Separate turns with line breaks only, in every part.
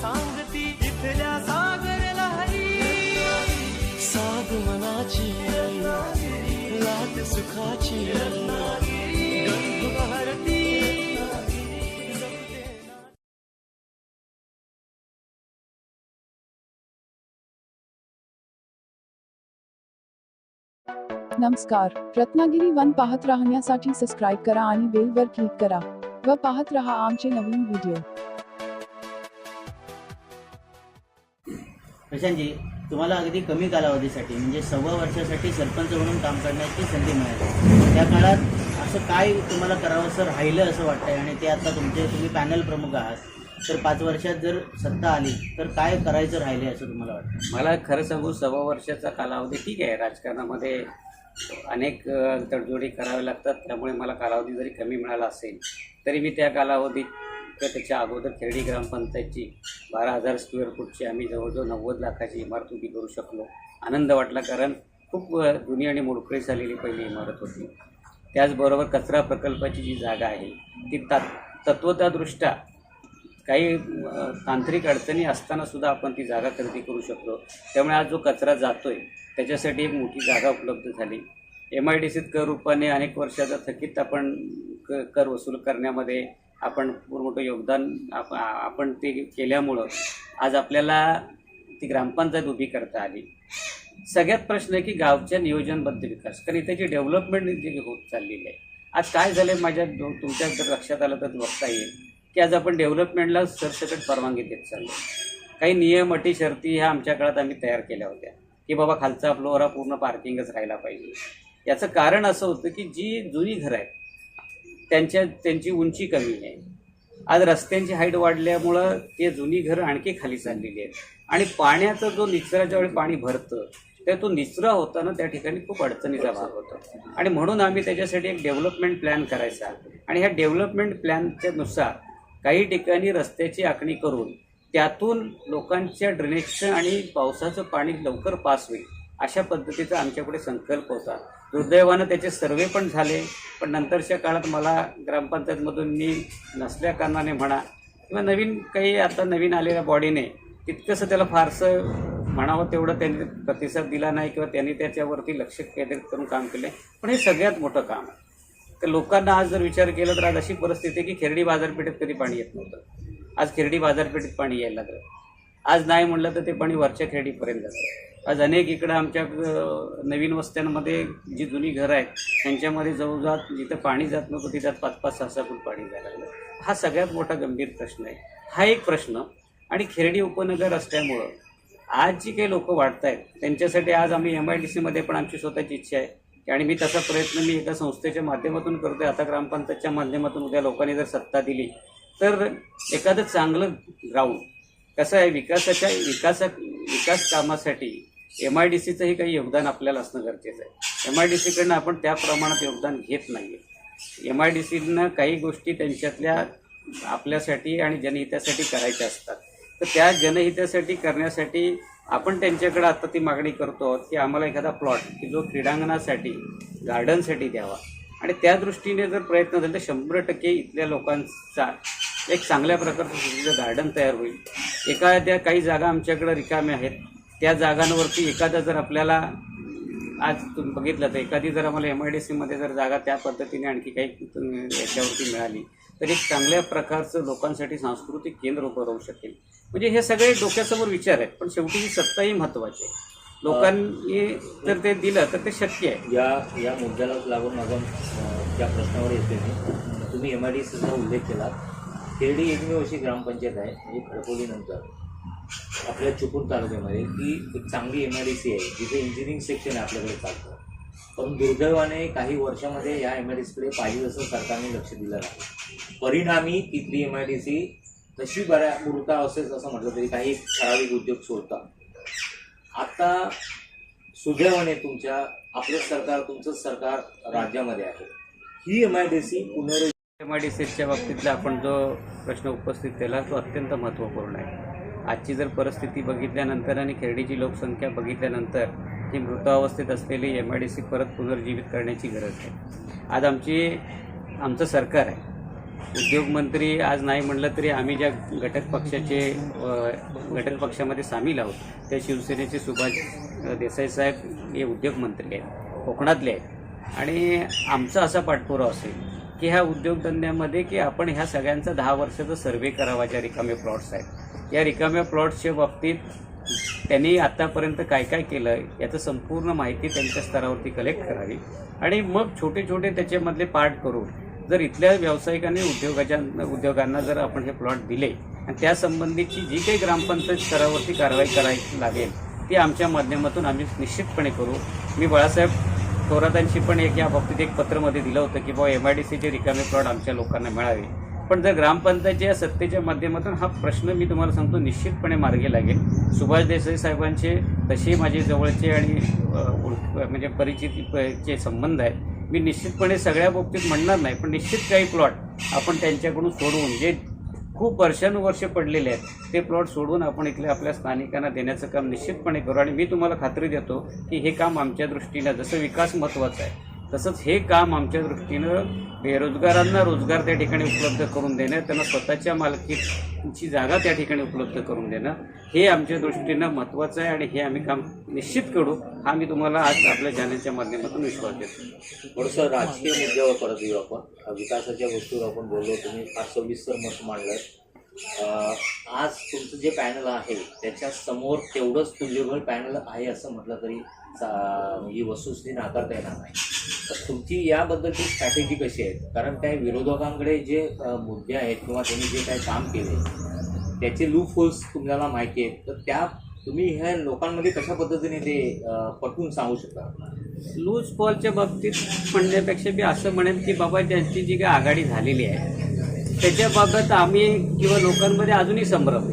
सांगती इथल्या सागर लहरी साध मनाची लाट सुखाची गंध
नमस्कार. रत्नागिरी वन पाहत राहण्यासाठी सबस्क्राईब करा आणि बेल वर क्लिक करा. व पाहत रहा आमचे नवीन व्हिडिओ
प्रशांतजी तुम्हाला अगदी कमी कालावधीसाठी म्हणजे सव्वा वर्षासाठी सरपंच म्हणून काम करण्याची संधी मिळाली. त्या काळात असं काय तुम्हाला करावं सर राहिलं असं वाटतंय? आणि ते आता तुमचे तुम्ही पॅनल प्रमुख आहात. तर पाच वर्षात जर सत्ता आली तर काय करायचं राहिले असं तुम्हाला वाटतं?
मला खरं सांगू सव्वा वर्षाचा कालावधी ठीक आहे. राजकारणामध्ये अनेक तडजोडी कराव्या लागतात. त्यामुळे मला कालावधी जरी कमी मिळाला असेल तरी मी त्या कालावधीत फक्त त्याच्या अगोदर खेरडी ग्रामपंचायतची बारा हजार स्क्वेअर फूटची आम्ही जवळजवळ नव्वद लाखाची इमारत उभी करू शकलो. आनंद वाटला कारण खूप जुनी आणि मोडकळी झालेली पहिली इमारत होती. त्याचबरोबर कचरा प्रकल्पाची जी जागा आहे ती ता तत्वतादृष्ट्या काही तांत्रिक अडचणी असतानासुद्धा आपण ती जागा खरेदी करू शकतो त्यामुळे आज जो कचरा जातो आहे त्याच्यासाठी एक मोठी जागा उपलब्ध झाली. एम आय डी सीत कर रूपाने अनेक वर्षाचा थकीत आपण क कर वसूल करण्यामध्ये आपण मोठं योगदान आप आपण ते केल्यामुळं आज आपल्याला ती ग्रामपंचायत उभी करता आली. सगळ्यात प्रश्न आहे की गावच्या नियोजनबद्ध विकास कारण इथे जी डेव्हलपमेंट जी होत चाललेली आहे आज काय झालं माझ्या तुमच्या जर लक्षात आलं तर बघता येईल की आज आपण डेव्हलपमेंटला सरसकट परवानगी देत चाललो काही नियम अटी शर्ती ह्या आमच्या काळात आम्ही तयार केल्या होत्या की बाबा खालचा फ्लोअर हा पूर्ण पार्किंगच राहायला पाहिजे. याचं कारण असं होतं की जी जुनी घरं आहेत त्यांच्या त्यांची उंची कमी आहे. आज रस्त्यांची हाईट वाढल्यामुळं ते जुनी घरं आणखी खाली चाललेली आहेत. आणि पाण्याचा जो निचरा ज्यावेळी पाणी भरतं तर तो निचरा होताना त्या ठिकाणी खूप अडचणीचा भाग होतो. आणि म्हणून आम्ही त्याच्यासाठी एक डेव्हलपमेंट प्लॅन करायचा. आणि ह्या डेव्हलपमेंट प्लॅनच्या नुसार काही ठिकाणी रस्त्याची आखणी करून त्यातून लोकांच्या ड्रेनेजचं आणि पावसाचं पाणी लवकर पास होईल. अशा पद्धतीचा आमच्याकडे संकल्प होता. दुर्दैवानं त्याचे सर्वे पण झाले पण नंतरच्या काळात मला ग्रामपंचायतमधून मी नसल्या कारणाने म्हणा किंवा नवीन काही आता नवीन आलेल्या बॉडीने तितकंसं त्याला फारसं म्हणावं तेवढं त्यांनी प्रतिसाद दिला नाही किंवा त्यांनी त्याच्यावरती लक्ष केंद्रित करून काम केलं. पण हे सगळ्यात मोठं काम आहे. तर लोकांना आज जर विचार केला तर आज अशी परिस्थिती आहे की खेरडी बाजारपेठेत कधी पाणी येत नव्हतं. आज खेरडी बाजारपेठेत पाणी यायला लागलं. आज नाही म्हणलं तर ते पाणी वरच्या खेरडीपर्यंत जातं. आज अनेक इकडं आमच्या नवीन वस्त्यांमध्ये जी जुनी घरं आहेत त्यांच्यामध्ये जवळजवळ जिथं पाणी जात नव्हतं तिथं पाच पाच सहा सहा फूट पाणी जायला लागलं. हा सगळ्यात मोठा गंभीर प्रश्न आहे. हा एक प्रश्न. आणि खेरडी उपनगर असल्यामुळं आज जी काही लोकं वाढत आहेत त्यांच्यासाठी आज आम्ही एम आय डी सीमध्ये पण आमची स्वतःची इच्छा आहे की आणि मी तसा प्रयत्न मी एका संस्थेच्या माध्यमातून करतोय. आता ग्रामपंचायतच्या माध्यमातून उद्या लोकांनी जर सत्ता दिली तर एखादं चांगलं ग्राउंड कसं आहे विकासाच्या विकासा विकास कामासाठी एम आय डी सीचंही काही योगदान आपल्याला असणं गरजेचं आहे. एम आय डी सीकडनं आपण त्या प्रमाणात योगदान घेत नाही आहे एम आय डी सीनं काही गोष्टी त्यांच्यातल्या आपल्यासाठी आणि जनहितासाठी करायच्या असतात. तर त्या जनहितासाठी करण्यासाठी आपण त्यांच्याकडे आता ती मागणी करतो आहोत की आम्हाला एखादा प्लॉट की जो क्रीडांगणासाठी गार्डनसाठी द्यावा. आणि त्या दृष्टीने जर प्रयत्न झाले तर शंभर टक्के इथल्या लोकांचा एक चांगल्या प्रकारचं गार्डन तयार होईल. एखाद्या काही जागा आमच्याकडे रिकाम्या आहेत. त्या जागांवरती एखादा जर आपल्याला आज तुम्ही बघितलं तर एखादी जर आम्हाला एम आय डी सीमध्ये जर जागा त्या पद्धतीने आणखी काही याच्यावरती मिळाली तर एक चांगल्या प्रकारचं लोकांसाठी सांस्कृतिक केंद्र उभं राहू शकेल. म्हणजे हे सगळे डोक्यासमोर विचार आहेत पण शेवटी ही सत्ताही महत्त्वाची आहे. लोकांनी जर ते दिलं तर ते शक्य आहे.
या या मुद्द्याला लागून माझा त्या प्रश्नावर येते मी. तुम्ही एम आय डी सीचा उल्लेख केला. खेरडी एकमेव अशी ग्रामपंचायत आहे म्हणजे खडकोलीनंतर आपल्या चिपळूण तालुक्यामध्ये ती एक चांगली एम आय डी सी आहे जिथे इंजिनिअरिंग सेक्शन आहे आपल्याकडे चालतं. पण दुर्दैवाने काही वर्षामध्ये या एम आय डी सीकडे पाहिजे तसं सरकारने लक्ष दिलं नाही. परिणामी तिथली एम आय डी सी तशी बऱ्या असेल असं म्हटलं तरी काही ठराविक उद्योग सोडतात. आता सुदैवाने तुमच्या आपलं सरकार तुमचं सरकार राज्यामध्ये आहे. ही एम आय डी सी पुनर्
एम आय डी सीच्या बाबतीतला आपण जो प्रश्न उपस्थित केला तो अत्यंत महत्त्वपूर्ण आहे. आजची जर परिस्थिती बघितल्यानंतर आणि खेरडीची लोकसंख्या बघितल्यानंतर ही मृतावस्थेत असलेली एम आय डी सी परत पुनर्जीवित करण्याची गरज आहे. आज आमची आमचं सरकार आहे. उद्योगमंत्री आज नाही म्हणलं तरी आम्ही ज्या घटक पक्षाचे घटक पक्षामध्ये सामील आहोत त्या शिवसेनेचे सुभाष देसाई साहेब हे उद्योगमंत्री आहेत कोकणातले आहेत. आणि आमचा असा पाठपुरावा असेल की ह्या उद्योगधंद्यामध्ये की आपण ह्या सगळ्यांचा दहा वर्षाचा सर्व्हे करावा ज्या रिकामे प्लॉट्स आहेत. या रिकाम्या प्लॉट्सच्या बाबतीत त्यांनी आत्तापर्यंत काय काय केलं याचं संपूर्ण माहिती त्यांच्या स्तरावरती कलेक्ट करावी. आणि मग छोटे छोटे त्याच्यामधले पार्ट करून जर इथल्या व्यावसायिकांनी उद्योगाच्या उद्योगांना जर आपण हे प्लॉट दिले आणि त्यासंबंधीची जी काही ग्रामपंचायत स्तरावरती कारवाई करायची लागेल ती आमच्या माध्यमातून आम्ही निश्चितपणे करू. मी बाळासाहेब थोरातांशी पण एक या बाबतीत एक पत्रमध्ये दिलं होतं की बाबा एम आय डी सीचे रिकामे प्लॉट आमच्या लोकांना मिळावे. पण जर ग्रामपंचायतीच्या या सत्तेच्या माध्यमातून हा प्रश्न मी तुम्हाला सांगतो निश्चितपणे मार्गी लागेल. सुभाष देसाई साहेबांचे तसे माझे जवळचे आणि म्हणजे परिचितीचे संबंध आहेत. मी निश्चितपणे सगळ्या बाबतीत म्हणणार नाही पण निश्चित काही प्लॉट आपण त्यांच्याकडून सोडवून जे खूप वर्षानुवर्षे पडलेले आहेत ते प्लॉट सोडून आपण इथले आपल्या स्थानिकांना देण्याचं काम निश्चितपणे करू. आणि मी तुम्हाला खात्री देतो की हे काम आमच्या दृष्टीनं जसं विकास महत्त्वाचा आहे तसंच हे काम आमच्या दृष्टीनं बेरोजगारांना रोजगार त्या ठिकाणी उपलब्ध करून देणं त्यांना स्वतःच्या मालकीची जागा त्या ठिकाणी उपलब्ध करून देणं हे आमच्या दृष्टीनं महत्त्वाचं आहे आणि हे आम्ही काम निश्चित करू हा मी तुम्हाला आज आपल्या जाण्याच्या माध्यमातून विश्वास देतो.
थोडंसं राजकीय मुद्द्यावर परत येऊ आपण. विकासाच्या गोष्टीवर आपण बोललो तुम्ही फार सविस्तर मत मांडलं आज तुमचं जे पॅनल आहे त्याच्यासमोर तेवढंच तुल्यबळ पॅनल आहे असं म्हटलं तरी ही वस्तुस्थिती नाकारता येणार नाही. तर तुमची याबद्दलची स्ट्रॅटेजी कशी आहे? कारण काय विरोधकांकडे जे मुद्दे आहेत किंवा त्यांनी जे काही काम केले त्याचे लूप होल्स तुम्हाला माहिती आहेत. तर त्या तुम्ही ह्या लोकांमध्ये कशा पद्धतीने ते पटवून सांगू शकता?
लूज फॉलच्या बाबतीत म्हणण्यापेक्षा मी असं म्हणेन की बाबा त्यांची जी काही आघाडी झालेली आहे त्याच्याबाबत आम्ही किंवा लोकांमध्ये अजूनही संभ्रम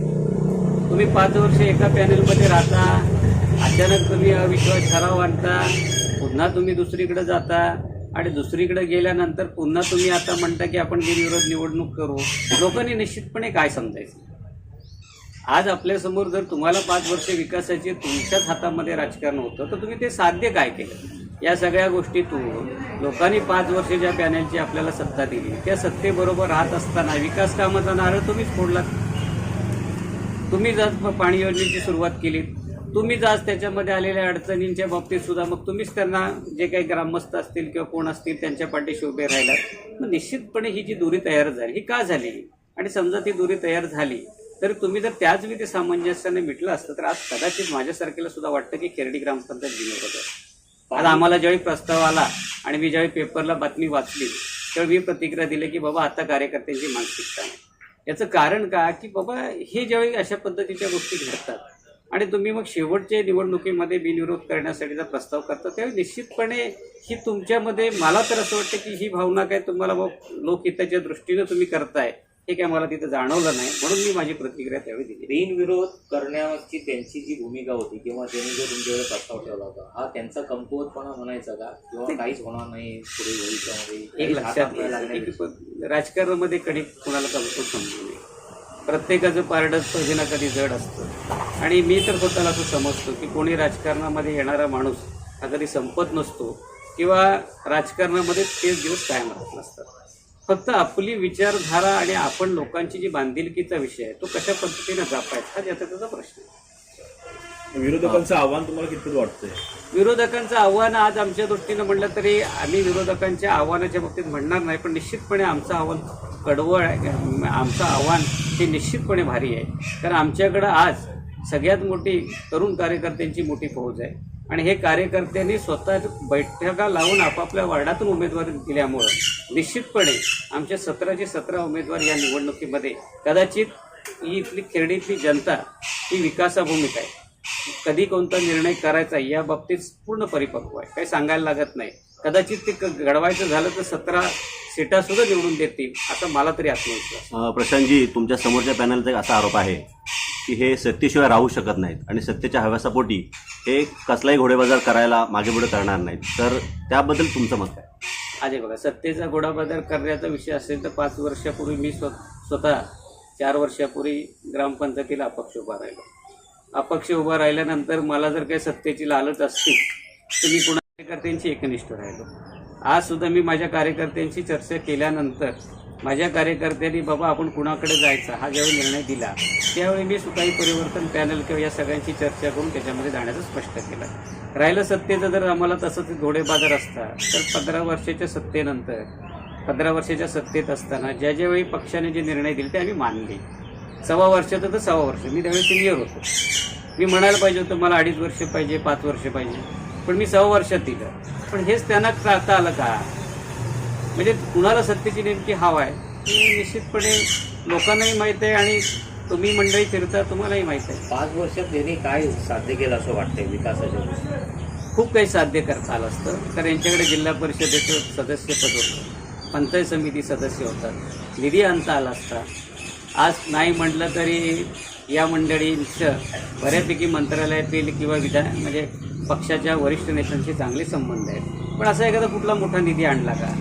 तुम्ही पाच वर्ष एका पॅनलमध्ये राहता अचानक तुम्ही अविश्वास ठराव आणता पुन्हा तुम्ही दुसरीकडे जाता आणि दुसरीकडे गेल्यानंतर पुन्हा तुम्ही आता म्हणता की आपण बिनविरोध निवडणूक करू. लोकांनी निश्चितपणे काय समजायचं? आज आपल्यासमोर जर तुम्हाला पाच वर्ष विकासाची तुमच्याच हातामध्ये राजकारण होतं तर तुम्ही ते साध्य काय केलं? या सगळ्या गोष्टीतून लोकांनी पाच वर्ष ज्या पॅनलची आपल्याला सत्ता दिली त्या सत्तेबरोबर राहत असताना विकास कामाचा नारळ तुम्हीच फोडलात तुम्ही जर पाणी योजनेची सुरुवात केली तुम्हीच आज त्याच्यामध्ये आलेल्या अडचणींच्या बाबतीत सुद्धा मग तुम्हीच त्यांना जे काही ग्रामस्थ असतील किंवा कोण असतील त्यांच्या पाठीशी उभे राहिलात. मग निश्चितपणे ही जी दुरी तयार झाली ही का झाली? आणि समजा ती दुरी तयार झाली तर तुम्ही जर त्याच वेळी ते सामंजस्याने मिटलं असतं तर आज कदाचित माझ्यासारखेला सुद्धा वाटतं की खेरडी ग्रामपंचायत बिनविरोध होतं आज आम्हाला ज्यावेळी प्रस्ताव आला आणि मी ज्यावेळी पेपरला बातमी वाचली त्यावेळी मी प्रतिक्रिया दिली की बाबा आता कार्यकर्त्यांची मानसिकता नाही. याचं कारण का की बाबा हे ज्यावेळी अशा पद्धतीच्या गोष्टी घडतात आणि तुम्ही मग शेवटच्या निवडणुकीमध्ये बिनविरोध करण्यासाठीचा प्रस्ताव करता त्यावेळी निश्चितपणे ही तुमच्यामध्ये मला तर असं वाटतं की ही भावना काय तुम्हाला मग लोकहिताच्या दृष्टीनं तुम्ही करताय. हे काय मला तिथं जाणवलं नाही. म्हणून मी माझी प्रतिक्रिया त्यावेळी दिली.
बिनविरोध करण्याची त्यांची जी भूमिका होती किंवा त्यांनी जो तुमच्याकडे प्रस्ताव ठेवला होता हा त्यांचा कमकुवतपणा म्हणायचा का? किंवा काहीच होणार नाही पुढे भविष्यामध्ये?
एक लक्षात राजकारणामध्ये कधी कुणाला कमकुवत समजू नये. प्रत्येकाचं पारडं कधी ना कधी जड असतं. आणि मी तर स्वतःला असं समजतो की कोणी राजकारणामध्ये येणारा माणूस हा कधी संपत नसतो किंवा राजकारणामध्ये तेच दिवस कायम राहत नसतात. फक्त आपली विचारधारा आणि आपण लोकांची जी बांधिलकीचा विषय आहे तो कशा पद्धतीने जपायचा हा ज्याचा त्याचा प्रश्न आहे.
विरोधकांचं आव्हान तुम्हाला कितपत वाटतंय?
विरोधकांचं आव्हान आज आमच्या दृष्टीनं म्हटलं तरी आम्ही विरोधकांच्या आव्हानाच्या बाबतीत म्हणणार नाही पण निश्चितपणे आमचं आव्हान कडवळ आहे आमचं आव्हान हे निश्चितपणे भारी आहे. कारण आमच्याकडं आज सगळ्यात मोठी तरुण कार्यकर्त्यांची मोठी फौज आहे. आणि हे कार्यकर्त्यांनी स्वतः बैठका लावून आपापल्या वार्डातून उमेदवारी दिल्यामुळं निश्चितपणे आमच्या सतराचे सतरा उमेदवार या निवडणुकीमध्ये कदाचित ही इथली खेरडीतली जनता ही विकासाभूमिक आहे. कधी कोणता निर्णय करायचा या बाबतीत पूर्ण परिपक्व आहे. काही सांगायला लागत नाही. कदाचित ते क- घडवायचं झालं तर सतरा सीटा सुद्धा निवडून देतील आता मला तरी आत्मविश्वास
प्रशांतजी तुमच्या समोरच्या पॅनलचा असा आरोप आहे की हे सत्तेशिवाय राहू शकत नाहीत आणि सत्तेच्या हव्यासापोटी हे कसलाही घोडेबाजार करायला मागे पुढे करणार नाहीत. तर त्याबद्दल तुमचं मत काय?
अजय बघा सत्तेचा घोडाबाजार करण्याचा विषय असेल तर पाच वर्षापूर्वी मी स्व स्वतः चार वर्षापूर्वी ग्रामपंचायतीला अपक्ष उभा राहिलो. अपक्ष उभा राहिल्यानंतर मला जर काही सत्तेची लालच असती तर मी कुणा कार्यकर्त्यांची एकनिष्ठ राहिलो. आज सुद्धा मी माझ्या कार्यकर्त्यांशी चर्चा केल्यानंतर माझ्या कार्यकर्त्यांनी बाबा आपण कुणाकडे जायचा? हा ज्यावेळी निर्णय दिला त्यावेळी मी सुकाई परिवर्तन पॅनल किंवा या सगळ्यांची चर्चा करून त्याच्यामध्ये जाण्याचं स्पष्ट केलं. राहिलं सत्तेचं जर आम्हाला तसंच घोडेबाजार असता तर पंधरा वर्षाच्या सत्तेनंतर पंधरा वर्षाच्या सत्तेत असताना ज्या ज्यावेळी पक्षाने जे निर्णय दिले ते आम्ही मानले. सव्वा वर्षाचं तर सव्वा वर्ष. मी त्यावेळी सिनियर होतो. मी म्हणायला पाहिजे होतं मला अडीच वर्ष पाहिजे पाच वर्ष पाहिजे. पण मी सव्वा वर्षात दिलं. पण हेच त्यांना करता आलं का? म्हणजे कुणाला सत्तेची नेमकी हवा आहे हे निश्चितपणे लोकांनाही माहीत आहे आणि तुम्ही मंडळी फिरता तुम्हालाही माहीत आहे.
पाच वर्षात त्यांनी काय साध्य केलं असं वाटतंय विकासाच्या दृष्टीने?
खूप काही साध्य करता आलं असतं. तर यांच्याकडे जिल्हा परिषदेचं सदस्यपद होतं पंचायत समिती सदस्य होतात निधी आणता आला असता. आज नाही म्हटलं तरी या मंडळींचं बऱ्यापैकी मंत्रालयातील किंवा विधान म्हणजे पक्षाच्या वरिष्ठ नेत्यांशी चांगले संबंध आहेत. पण असा एखादा कुठला मोठा निधी आणला का?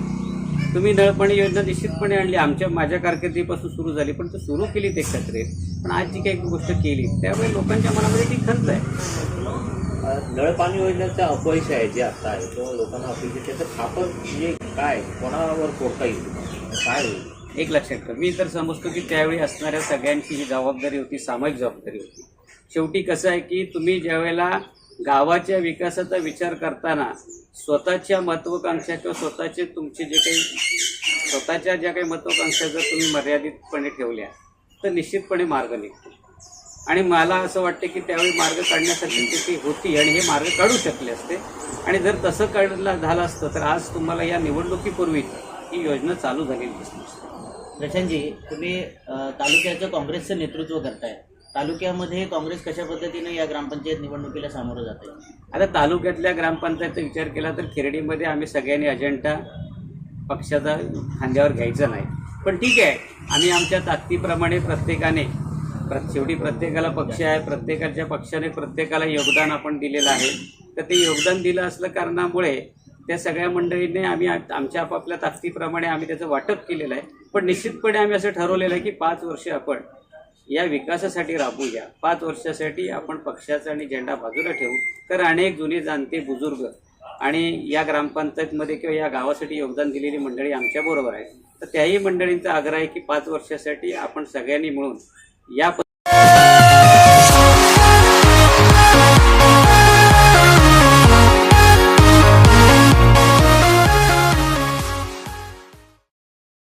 तुम्ही नळपाणी योजना निश्चितपणे आणली. आमच्या माझ्या कारकिर्दीपासून सुरू झाली पण तो सुरू केली ते एकत्रित पण आज जी काही गोष्ट केली त्यामुळे लोकांच्या मनामध्ये ती खंत आहे.
अं, नळ पाणी योजनेचं अपयश आहे जे आता आहे किंवा लोकांना आहे. तर खापर म्हणजे काय? कोणावर फोडता येईल काय होईल?
एक लक्षात ठेवा. मी तर समजतो की त्यावेळी असणाऱ्या सगळ्यांची ही जबाबदारी होती सामायिक जबाबदारी होती. शेवटी कसं आहे की तुम्ही ज्यावेळेला गावाच्या विकासाचा विचार करताना स्वतःच्या महत्वाकांक्षा किंवा स्वतःचे तुमचे जे काही स्वतःच्या ज्या काही महत्वाकांक्षा जर तुम्ही मर्यादितपणे ठेवल्या तर निश्चितपणे मार्ग निघतो आणि मला असं वाटतं की त्यावेळी मार्ग काढण्यासाठी ती होती आणि हे मार्ग काढू शकले असते. आणि जर तसं काढला झालं असतं तर आज तुम्हाला या निवडणुकीपूर्वी ही योजना चालू झालेली दिसली
प्रशांतजी तुम्ही तालुक्याचं काँग्रेसचं नेतृत्व करताय. तालुक्यामध्ये काँग्रेस कशा पद्धतीने या ग्रामपंचायत निवडणुकीला सामोरं जात आहे
आता तालुक्यातल्या ग्रामपंचायतचा विचार केला तर खिरडीमध्ये आम्ही सगळ्यांनी अजेंडा पक्षाचा खांद्यावर घ्यायचा नाही. पण ठीक आहे आम्ही आमच्या ताकदीप्रमाणे प्रत्येकाने प्र शेवटी प्रत्येकाला पक्ष आहे प्रत्येकाच्या पक्षाने प्रत्येकाला योगदान आपण दिलेलं आहे. तर ते योगदान दिलं असलं कारणामुळे त्या सगळ्या मंडळींनी आम्ही आमच्या आपापल्या ताकदीप्रमाणे आम्ही त्याचं वाटप केलेलं आहे. पण निश्चितपणे आम्ही असं ठरवलेलं आहे की पाच वर्ष आपण या विकासासाठी राबूया पाच वर्षासाठी आपण पक्षाचा आणि झेंडा बाजूला ठेवू. तर अनेक जुने जाणते बुजुर्ग आणि या ग्रामपंचायतमध्ये किंवा या गावासाठी योगदान दिलेली मंडळी आमच्याबरोबर आहे तर त्याही मंडळींचा आग्रह आहे की पाच वर्षासाठी आपण सगळ्यांनी मिळून या